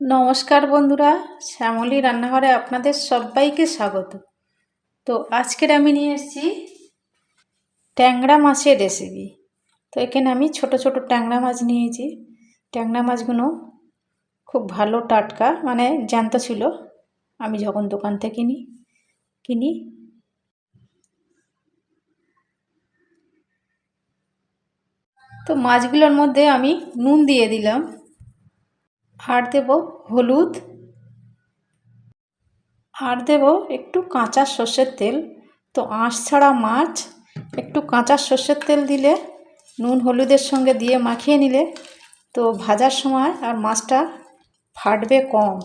নমস্কার বন্ধুরা, শ্যামলী রান্নাঘরে আপনাদের সবাইকে স্বাগত। তো আজকের আমি নিয়ে এসেছি ট্যাংরা মাছের রেসিপি তো এখানে আমি ছোট ছোট ট্যাংরা মাছ নিয়েছি। ট্যাংরা মাছগুলো খুব ভালো টাটকা মানে জ্যান্ত ছিল। আমি যখন দোকান থেকে কিনি কিনি। তো মাছগুলোর মধ্যে আমি নুন দিয়ে দিলাম। আর দেব হলুদ। আর দেব একটু কাঁচা সর্ষের তেল। তো আঁশ ছাড়া মাছ, একটু কাঁচা সর্ষের তেল দিলে, নুন হলুদের সঙ্গে দিয়ে মাখিয়ে নিলে, তো ভাজার সময় আর মাছটা ফাটবে কম।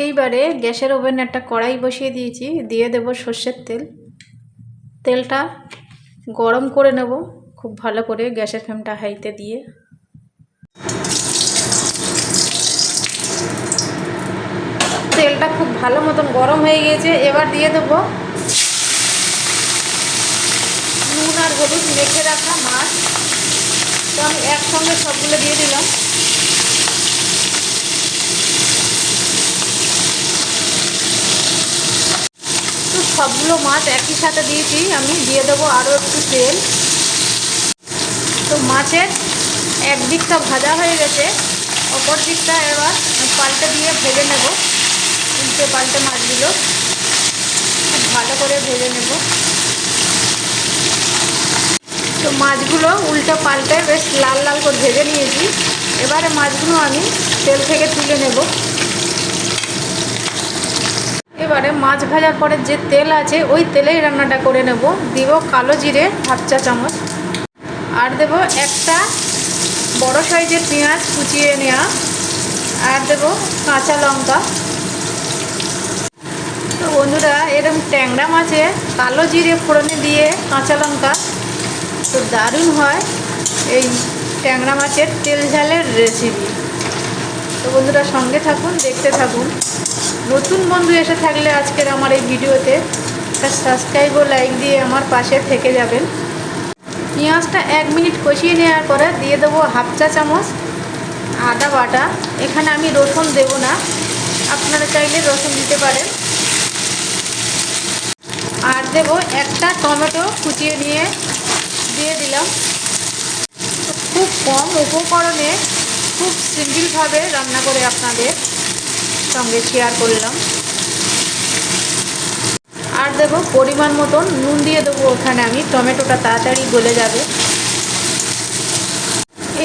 এইবারে গ্যাসের ওভেনে একটা কড়াই বসিয়ে দিয়েছি, দিয়ে দেব সর্ষের তেল। তেলটা গরম করে নেব, খুব ভালো করে গ্যাসের ফ্লেমটা হাইতে দিয়ে। তেলটা খুব ভালো মতন গরম হয়ে গিয়েছে। এবার দিয়ে দেবো নুন আর হলুদ মেখে রাখা মাছ। তো আমি একসঙ্গে সবগুলো দিয়ে দিলাম। তো সবগুলো মাছ একই সাথে দিয়েছি। আমি দিয়ে দেবো আরও একটু তেল। তো মাছের একদিকটা ভাজা হয়ে গেছে। অপর দিকটা এবার পাল্টে দিয়ে ভেজে নেব। উল্টে পাল্টে মাছগুলো খুব ভালো করে ভেজে নেব। তো মাছগুলো উল্টো পাল্টে বেশ লাল লাল করে ভেজে নিয়েছি। এবারে মাছগুলো আমি তেল থেকে তুলে নেব। এবারে মাছ ভাজার পরে যে তেল আছে, ওই তেলেই রান্নাটা করে নেব। দিব কালো জিরে, হাফ চা চামচ। আর দেব একটা বড় সাইজের পেঁয়াজ কুচিয়ে নেওয়া আর দেবো কাঁচা লঙ্কা। তো বন্ধুরা এরকম ট্যাংরা মাছে কালো জিরে ফোড়নে দিয়ে কাঁচা লঙ্কা, তো দারুণ হয় এই ট্যাংরা মাছের তেল ঝালের রেসিপি তো বন্ধুরা, সঙ্গে থাকুন, দেখতে থাকুন। নতুন বন্ধু এসে থাকলে আজকের আমার এই ভিডিওতে একটা সাবস্ক্রাইব ও লাইক দিয়ে আমার পাশে থেকে যাবেন। পেঁয়াজটা এক মিনিট কষিয়ে নেওয়ার পরে দিয়ে দেবো হাফ চা চামচ আদা বাটা। এখানে আমি রসুন দেব না, আপনারা চাইলে রসুন দিতে পারেন। দেব, একটা টমেটো কুচিয়ে নিয়ে দিয়ে দিলাম। খুব কম উপকরণে, খুব সিম্পলভাবে রান্না করে আপনাদের সঙ্গে শেয়ার করলাম। আর দেব, পরিমাণ মতন নুন দিয়ে দেবো, ওখানে আমি। টমেটোটা তাড়াতাড়ি গলে যাবে।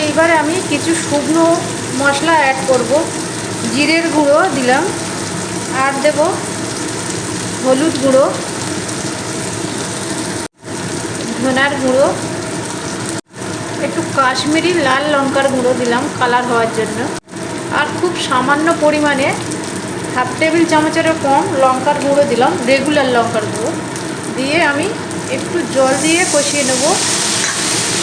এইবারে আমি কিছু শুকনো মশলা অ্যাড করব। জিরের গুঁড়ো দিলাম। আর দেব, হলুদ গুঁড়ো। ধনার গুঁড়ো, একটু কাশ্মীরি লাল লঙ্কার গুঁড়ো দিলাম কালার হওয়ার জন্য। আর খুব সামান্য পরিমাণে হাফ টেবিল চামচেরও কম লঙ্কার গুঁড়ো দিলাম রেগুলার লঙ্কার গুঁড়ো। দিয়ে আমি একটু জল দিয়ে কষিয়ে নেব।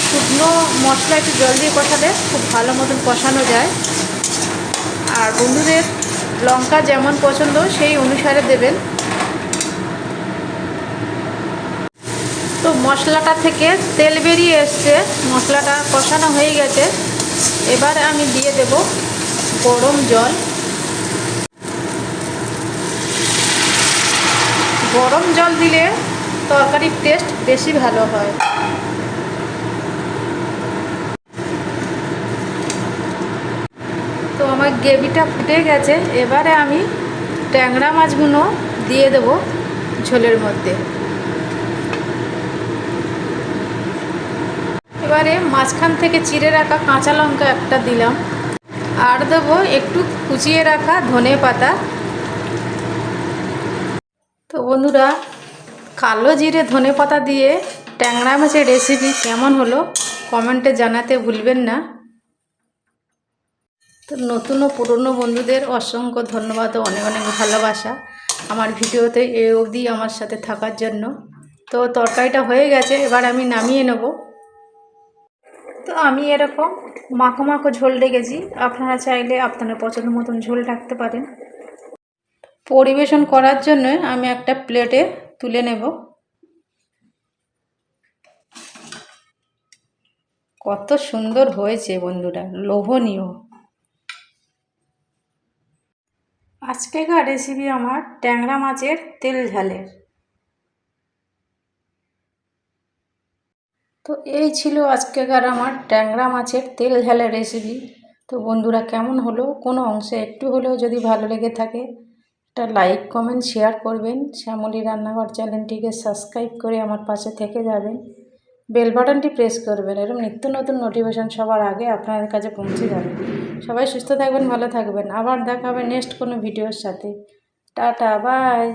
শুকনো মশলা একটু জল দিয়ে কষালে খুব ভালো মতন কষানো যায়। আর বন্ধুদের লঙ্কা যেমন পছন্দ, সেই অনুসারে দেবেন। তো মশলাটা থেকে তেল বেরিয়ে এসছে। মশলাটা কষানো হয়ে গেছে। এবারে আমি দিয়ে দেব গরম জল। গরম জল দিলে তরকারির টেস্ট বেশি ভালো হয়। তো আমার গ্রেভিটা ফুটে গেছে। এবারে আমি ট্যাংরা মাছগুলো দিয়ে দেব ঝোলের মধ্যে। এবারে মাঝখান থেকে চিড়ে রাখা কাঁচা লঙ্কা একটা দিলাম। আর দেবো একটু কুচিয়ে রাখা ধনে পাতা। তো বন্ধুরা, কালো জিরে ধনে পাতা দিয়ে ট্যাংরা মাছের রেসিপি কেমন হলো কমেন্টে জানাতে ভুলবেন না। তো নতুন ও পুরনো বন্ধুদের অসংখ্য ধন্যবাদ ও অনেক অনেক ভালোবাসা আমার ভিডিওতে এ অবধি আমার সাথে থাকার জন্য। তো তরকারিটা হয়ে গেছে, এবার আমি নামিয়ে নেব। তো আমি এরকম মাখো মাখো ঝোল রেখেছি। আপনারা চাইলে আপনাদের পছন্দ মতন ঝোল রাখতে পারেন। পরিবেশন করার জন্য আমি একটা প্লেটে তুলে নেব। কত সুন্দর হয়েছে বন্ধুরা, লোভনীয়। আজকেকার রেসিপি আমার ট্যাংরা মাছের তেল ঝালের। তো এই ছিল আজকেকার আমার ট্যাংরা মাছের তেল ঝালের রেসিপি তো বন্ধুরা, কেমন হলো? কোনো অংশে একটু হলেও যদি ভালো লেগে থাকে, একটা লাইক কমেন্ট শেয়ার করবেন। শ্যামলী রান্নাঘর চ্যানেলটিকে সাবস্ক্রাইব করে আমার পাশে থেকে যাবেন। বেল বাটনটি প্রেস করবেন, এরকম নিত্য নতুন নোটিফিকেশান সবার আগে আপনাদের কাছে পৌঁছে যাবে। সবাই সুস্থ থাকবেন, ভালো থাকবেন। আবার দেখা হবে নেক্সট কোনো ভিডিওর সাথে। Tata bye